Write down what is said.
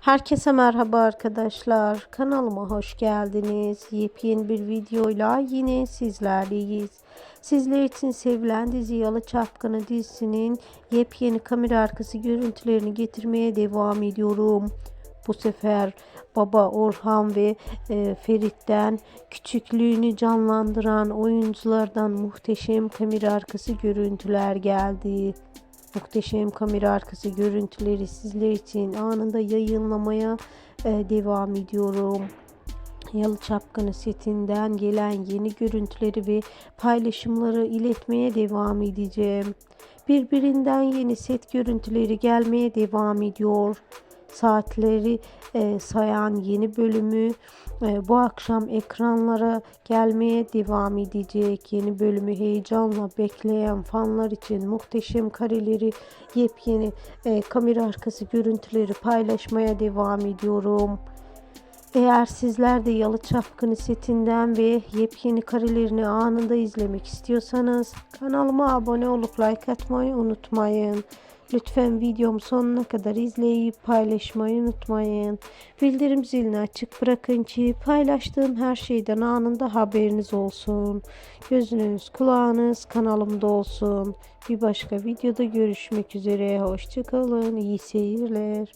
Herkese merhaba arkadaşlar. Kanalıma hoş geldiniz. Yepyeni bir videoyla yine sizlerleyiz. Sizler için sevilen dizi Yalı Çapkını dizisinin yepyeni kamera arkası görüntülerini getirmeye devam ediyorum. Bu sefer baba Orhan ve e, Ferit'ten küçüklüğünü canlandıran oyunculardan muhteşem kamera arkası görüntüler geldi. Muhteşem kamera arkası görüntüleri sizler için anında yayınlamaya e, devam ediyorum. Yalı Çapkını setinden gelen yeni görüntüleri ve paylaşımları iletmeye devam edeceğim. Birbirinden yeni set görüntüleri gelmeye devam ediyor. Saatleri e, sayan yeni bölümü e, bu akşam ekranlara gelmeye devam edecek. Yeni bölümü heyecanla bekleyen fanlar için muhteşem kareleri, yepyeni e, kamera arkası görüntüleri paylaşmaya devam ediyorum. Eğer sizler de Yalı Çapkını setinden ve yepyeni karelerini anında izlemek istiyorsanız kanalıma abone olup like atmayı unutmayın. Lütfen videomu sonuna kadar izleyip paylaşmayı unutmayın. Bildirim zilini açık bırakın ki paylaştığım her şeyden anında haberiniz olsun. Gözünüz kulağınız kanalımda olsun. Bir başka videoda görüşmek üzere. Hoşçakalın. İyi seyirler.